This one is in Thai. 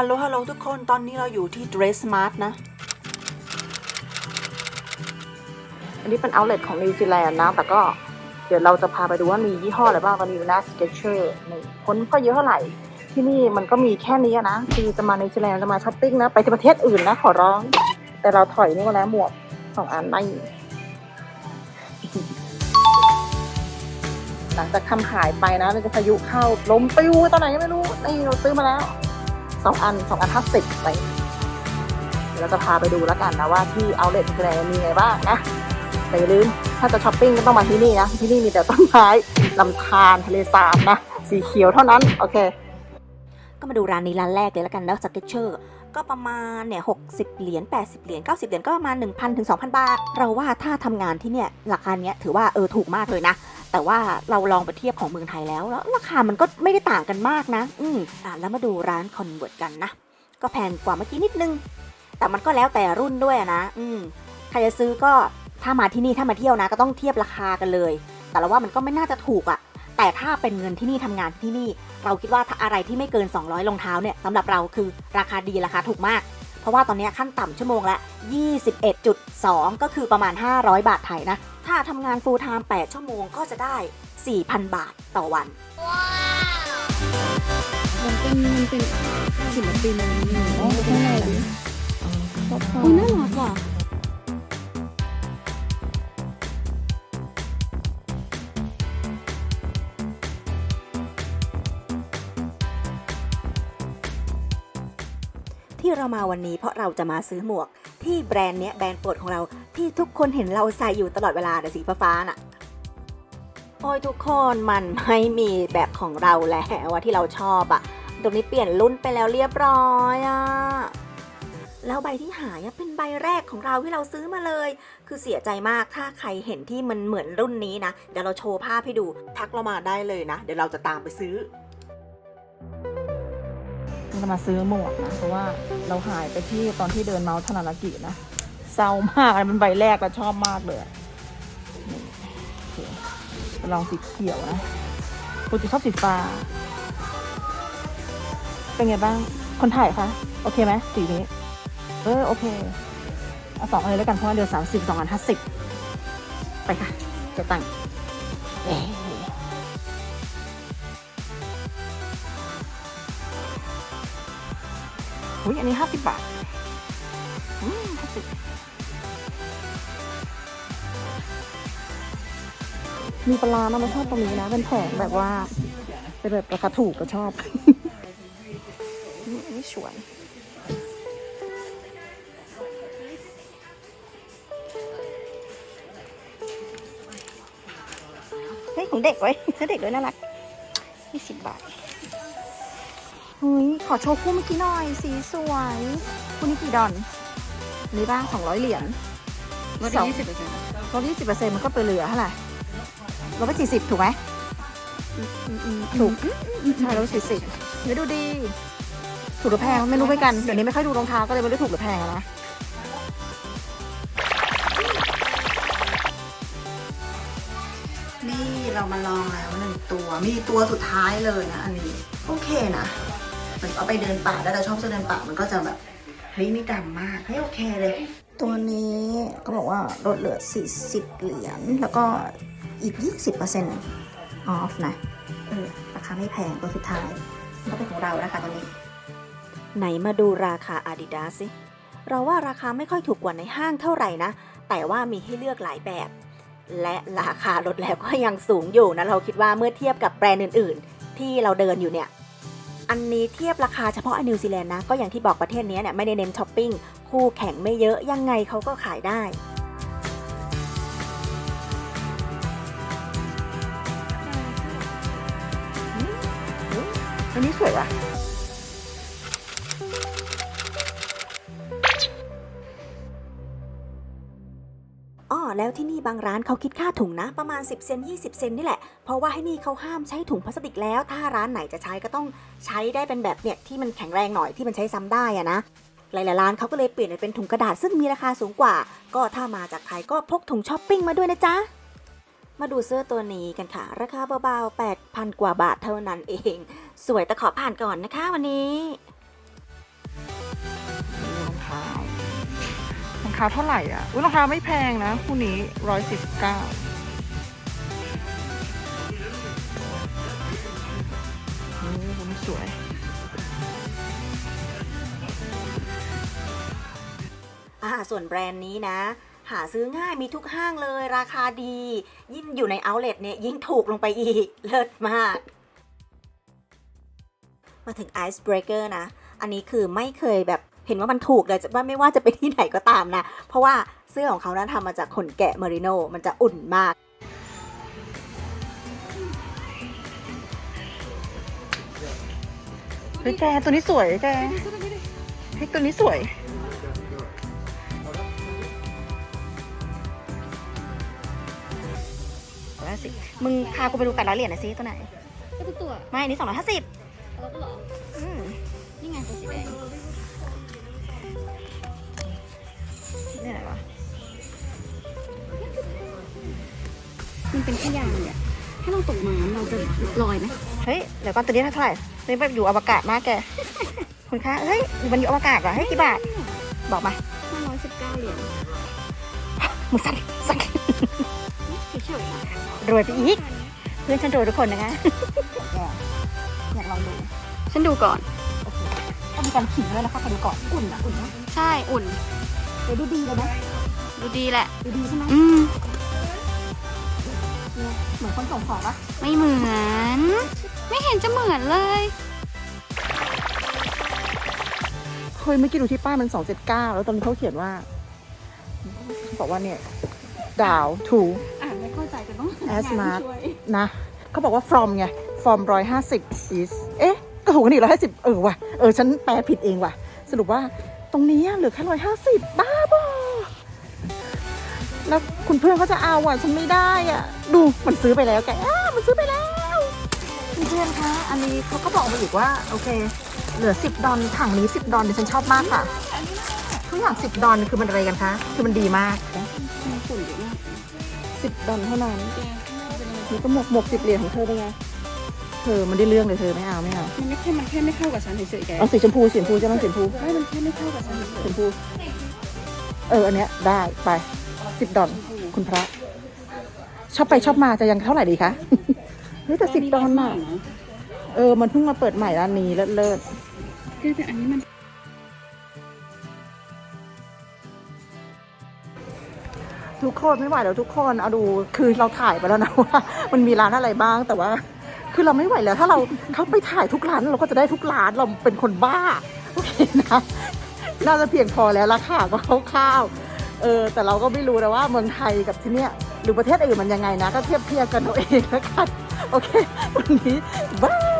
ฮัลโหลฮัลโหลทุกคนตอนนี้เราอยู่ที่ Dress Mart นะ อันนี้เป็น outlet ของนิวซีแลนด์นะ แต่ก็เดี๋ยวเราจะพาไปดูว่ามียี่ห้ออะไรบ้างวันนี้นะสเก c เชอร์นี่คนก็เยอะเท่าไหร่ ที่นี่มันก็มีแค่นี้นะ คือจะมานิวซีแลนด์จะมาช้อปปิ้งนะ ไปที่ประเทศอื่นนะขอร้อง แต่เราถอยนี่มาแล้วหมวกสองอันไม่หลังจากทำขายไปนะมันจะพายุเข้าลมปิวตอนไหนก็ไม่รู้นี่เราซื้อมาแล้ว สองอันสองอันห้าสิบไปเดี๋ยวเราจะพาไปดูแล้วกันนะว่าที่ outlet นิวซีแลนด์มีไงบ้างนะแต่อย่าลืมถ้าจะช้อปปิ้งก็ต้องมาที่นี่นะ ที่นี่มีแต่ต้นไม้ลำธารทะเลสาบนะ สีเขียวเท่านั้น โอเค ก็มาดูร้านนี้ร้านแรกเลยแล้วกันนะสเก็ตเชอร์ก็ประมาณเนี่ย60เหรียญ80เหรียญ90เหรียญก็ประมาณ1,000ถึง2,000บาท เราว่าถ้าทำงานที่เนี่ยราคาเนี้ยถือว่าเออถูกมากเลยนะ แต่ว่าเราลองไปเทียบของเมืองไทยแล้ว แล้วราคามันก็ไม่ได้ต่างกันมากนะ อืมอะแล้วมาดูร้านคอนเวิร์ตกันนะ ก็แพงกว่าเมื่อกี้นิดนึง แต่มันก็แล้วแต่รุ่นด้วยนะ อืมใครจะซื้อก็ถ้ามาที่นี่ถ้ามาเที่ยวนะ ก็ต้องเทียบราคากันเลย แต่เราว่ามันก็ไม่น่าจะถูกอะแต่ถ้าเป็นเงินที่นี่ทำงานที่นี่ เราคิดว่าถ้าอะไรที่ไม่เกิน 200รองเท้าเนี่ยสำหรับเราคือราคาดีราคาถูกมาก ราะว่าตอนนี้ขั้นต่ำชั่วโมงละ 21.2 ก็คือประมาณ 500 บาทไทยนะ ถ้าทำงาน full time 8 ชั่วโมงก็จะได้ 4,000 บาทต่อวัน มันเป็นมันเป็นศิลปินอะไรอย่างเงี้ยอ๋อใช่โอ้น่ารักว่ะ เรามาวันนี้เพราะเราจะมาซื้อหมวก ที่แบรนด์เนี้ยแบรนด์โปรดของเราที่ทุกคนเห็นเราใส่อยู่ตลอดเวลาแต่สีฟ้าๆน่ะโอ้ยทุกคนมันไม่มีแบบของเราแล้วอะที่เราชอบอะตรงนี้เปลี่ยนรุ่นไปแล้วเรียบร้อยอะแล้วใบที่หายเป็นใบแรกของเราที่เราซื้อมาเลย คือเสียใจมากถ้าใครเห็นที่มันเหมือนรุ่นนี้นะ เดี๋ยวเราโชว์ภาพให้ดูทักเรามาได้เลยนะ เดี๋ยวเราจะตามไปซื้อ เรามาซื้อหมวกนะ เพราะว่าเราหายไปที่ตอนที่เดินเมาส์ธนารกินะเศร้ามากมันใบแรกเราชอบมากเลยลองสีเขียวนะปกติชอบสีฟ้า เป็นไงบ้าง คนถ่ายคะ โอเคไหมสีนี้ เออ โอเค เอาสองอันเลยแล้วกัน เพราะว่าเดือนสามสิบสองอันห้าสิบ ไปค่ะ จะตังค์เอ๊ อุ้ยอันนี้ห้าสิบบาท อืมห้าสิบมีปลาร้านะเราชอบตรงนี้นะ เป็นแผงแบบว่า เป็นแบบราคาถูกก็ชอบ นี่อันนี้สวยเฮ้ยของเด็กไว้ซื้อเด็กด้วยน่ารักยี่สิบบาท เฮ้ยขอโชว์คู่เมื่อกี้หน่อย สีสวยคู่นี้กี่ดอนนี่บ้างสองร้อยเหรียญลดสองยี่สิบเปอร์เซ็นต์ลดยี่สิบเปอร์เซ็นต์มันก็ไปเหลือเท่าไหร่ลดไปสี่สิบถูกไหมถูกใช่ลดสี่สิบเดี๋ยวดูดี ถูกหรือแพงไม่รู้เหมือนกัน เดี๋ยวนี้ไม่ค่อยดูรองเท้าก็เลยไม่รู้ถูกหรือแพงอะนะนี่เรามาลองแล้วหนึ่งตัว มีตัวสุดท้ายเลยนะ อันนี้ โอเคนะ เหมือนเอาไปเดินป่าแล้วแต่ชอบจะเดินป่ามันก็จะแบบเฮ้ยไม่ดำมากเฮ้ยโอเคเลย ตัวนี้ก็บอกว่าลดเหลือ 40 เหรียญแล้วก็อีก 20% off นะเออราคาไม่แพงตัวสุดท้ายก็เป็นของเรานะคะตัวนี้ ไหนมาดูราคา Adidas สิเราว่าราคาไม่ค่อยถูกกว่าในห้างเท่าไหร่นะ แต่ว่ามีให้เลือกหลายแบบ และราคาลดแล้วก็ยังสูงอยู่นะ เราคิดว่าเมื่อเทียบกับแบรนด์อื่น ๆ ที่เราเดินอยู่เนี่ย อันนี้เทียบราคาเฉพาะนิวซีแลนด์นะ ก็อย่างที่บอกประเทศนี้เนี่ยไม่ได้เน้นช้อปปิ้ง คู่แข่งไม่เยอะ ยังไงเขาก็ขายได้อันนี้สวยว่ะ แล้วที่นี่บางร้านเขาคิดค่าถุงนะ ประมาณ 10 เซน 20 เซนนี่แหละ เพราะว่าให้นี่เขาห้ามใช้ถุงพลาสติกแล้ว ถ้าร้านไหนจะใช้ก็ต้องใช้ได้เป็นแบบเนี่ยที่มันแข็งแรงหน่อยที่มันใช้ซ้ำได้อะนะหลายๆร้านเขาก็เลยเปลี่ยนเป็นถุงกระดาษซึ่งมีราคาสูงกว่า ก็ถ้ามาจากไทยก็พกถุงช้อปปิ้งมาด้วยนะจ๊ะมาดูเสื้อตัวนี้กันค่ะ ราคาเบาๆ8,000 กว่าบาทเท่านั้นเอง สวยแต่ขอผ่านก่อนนะคะวันนี้ เท้าเท่าไหร่อะ อุ้ยรองเท้าไม่แพงนะ คู่นี้ร้อยสิบเก้าโอ้โหนี่สวย อ่าส่วนแบรนด์นี้นะ หาซื้อง่ายมีทุกห้างเลยราคาดี ยิ่งอยู่ใน outlet เนี่ย ยิ่งถูกลงไปอีก เลิศมาก มาถึง Icebreaker นะ อันนี้คือไม่เคยแบบ เห็นว่ามันถูกเลยว่าไม่ว่าจะไปที่ไหนก็ตามนะ เพราะว่าเสื้อของเขานะทำมาจากขนแกะเมอริโนมันจะอุ่นมากเฮ้ยแกตัวนี้สวยแกเฮ้ยตัวนี้สวยสองร้อยสิบมึงพากูไปดูแปดร้อยเหรียญหน่อยสิตัวไหนก็ทุกตัว ไม่อันนี่สองร้อยห้าสิบแล้วก็หรออืมนี่ไงตัวสีแดง มันเป็นแค่ยางเนี่ยถ้าเราตกน้ำเราจะลอยไหมเฮ้ย เดี๋ยวก่อนตัวนี้เท่าไหร่ตัวนี้แบบอยู่อวกาศมากแก คุณคะเฮ้ย มันอยู่อวกาศเหรอเฮ้ยกี่บาท บอกมาห้าร้อยสิบเก้าเหรียญมึงสั่นสั่นเฉยๆนะรวยไปอีก เพื่อนฉันรวยทุกคนนะคะอยากลองดู ฉันดูก่อนต้องมีการขิงด้วยนะคะขอดูก่อน อุ่นนะอุ่นนะใช่ อุ่น เดี๋ยวดูดีเลยนะดูดีแหละ ดูดีใช่ไหมอืม เหมือนคนส่งของปะไม่เหมือน ไม่เห็นจะเหมือนเลยเฮ้ยเมื่อกี้ดูที่ป้ายมันสองเจ็ดเก้าแล้วตอนนี้เขาเขียนว่าเขาบอกว่าเนี่ยดาวทูอ่านไม่เข้าใจแต่ต้อง As smart นะ เขาบอกว่า from ไง from ร้อยห้าสิบ is เอ๊ะ ก็ถูกกันอีกร้อยห้าสิบเออว่ะ เออ ฉันแปลผิดเองว่ะ สรุปว่าตรงนี้เหลือแค่ร้อยห้าสิบบ้าบอ แล้วคุณเพื่อนเขาจะเอาอะฉันไม่ได้อะ ดูมันซื้อไปแล้วแกอ้ามันซื้อไปแล้วเพื่อนๆคะอันนี้เขาก็บอกมาอีกว่า โอเค เหลือสิบดอลถังนี้สิบดอลดิฉันชอบมากค่ะทุกอย่างสิบดอลคือมันอะไรกันคะคือมันดีมากมันฝุ่นเยอะมากสิบดอลเท่านั้นนี่ก็หมกหมกสิบเหรียญของเธอเป็นไงเธอมันได้เรื่องเลยเธอไม่เอาไม่เอามันไม่แค่มันแค่ไม่เข้ากับฉันเฉยๆแกเอาสีชมพูสีชมพูจะต้องสีชมพูไม่มันแค่ไม่เข้ากับฉันเฉสียชมพูเอออันเนี้ยได้ไป สิบดอลคุณพระ ชอบไปชอบมาจะยังเท่าไหร่ดีคะเฮ้ยแต่ๆสิบดอลน่ะ เออ มันเพิ่งมาเปิดใหม่ร้านนี้เลิศเลิศแกแต่อันนี้มันทุกคนไม่ไหวแล้วทุกคนเอาดูคือเราถ่ายไปแล้วนะว่ามันมีร้านอะไรบ้างแต่ว่า คือเราไม่ไหวแล้ว ถ้าเราเขาไปถ่ายทุกร้านเราก็จะได้ทุกร้านเราเป็นคนบ้าโอเคนะน่าจะเพียงพอแล้วราคาก็คร่าวๆ เออแต่เราก็ไม่รู้นะว่าเมืองไทยกับที่เนี้ยหรือประเทศอื่นมันยังไงนะ ก็เทียบเทียบกันเอาเองแล้วกัน โอเค วันนี้บาย